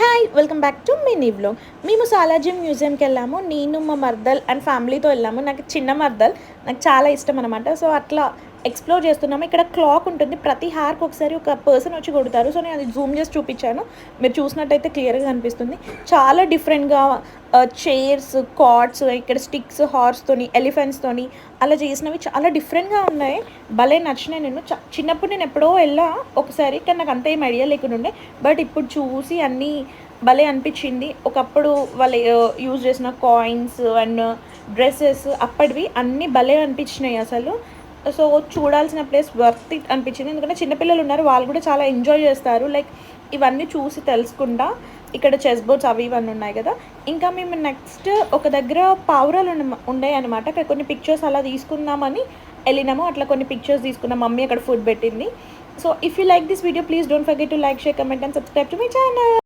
Hi welcome back to mini vlog మేము సాలాజీ మ్యూజియంకి వెళ్ళాము. నేను మా మర్దల్ అండ్ ఫ్యామిలీతో వెళ్ళాము. నాకు చిన్న మర్దల్ నాకు చాలా ఇష్టం అనమాట సో అట్లా ఎక్స్ప్లోర్ చేస్తున్నాము. ఇక్కడ క్లాక్ ఉంటుంది. ప్రతి హార్కి ఒకసారి ఒక పర్సన్ వచ్చి కొడతారు. సో నేను అది జూమ్ చేసి చూపించాను. మీరు చూసినట్టయితే క్లియర్గా కనిపిస్తుంది. చాలా డిఫరెంట్గా చైర్స్ కార్డ్స్ ఇక్కడ స్టిక్స్ హార్స్తోని ఎలిఫెంట్స్తోని అలా చేసినవి చాలా డిఫరెంట్గా ఉన్నాయి. భలే నచ్చినాయి నేను చ- చిన్నప్పుడు నేను ఎప్పుడో వెళ్ళా ఒకసారి కానీ నాకు అంత ఏం ఐడియా లేకుండా ఉండే బట్ ఇప్పుడు చూసి అన్నీ భలే అనిపించింది. ఒకప్పుడు వాళ్ళు యూజ్ చేసిన కాయిన్స్ అండ్ డ్రెస్సెస్ అప్పటివి అన్నీ భలే అనిపించినాయి అసలు. సో చూడాల్సిన ప్లేస్ వర్త్ ఇట్ అనిపించింది. ఎందుకంటే చిన్నపిల్లలు ఉన్నారు వాళ్ళు కూడా చాలా ఎంజాయ్ చేస్తారు. లైక్ ఇవన్నీ చూసి తెలుసుకుంటా ఇక్కడ చెస్ బోర్డ్స్ అవి ఇవన్నీ ఉన్నాయి కదా. ఇంకా మేము నెక్స్ట్ ఒక దగ్గర పావురాలు ఉండే ఉన్నాయి అనమాట అక్కడ కొన్ని పిక్చర్స్ అలా తీసుకుందామని వెళ్ళినాము. అట్లా కొన్ని పిక్చర్స్ తీసుకున్నాం. మమ్మీ అక్కడ ఫుడ్ పెట్టింది. So if you like this video please don't forget to like share comment and subscribe to my channel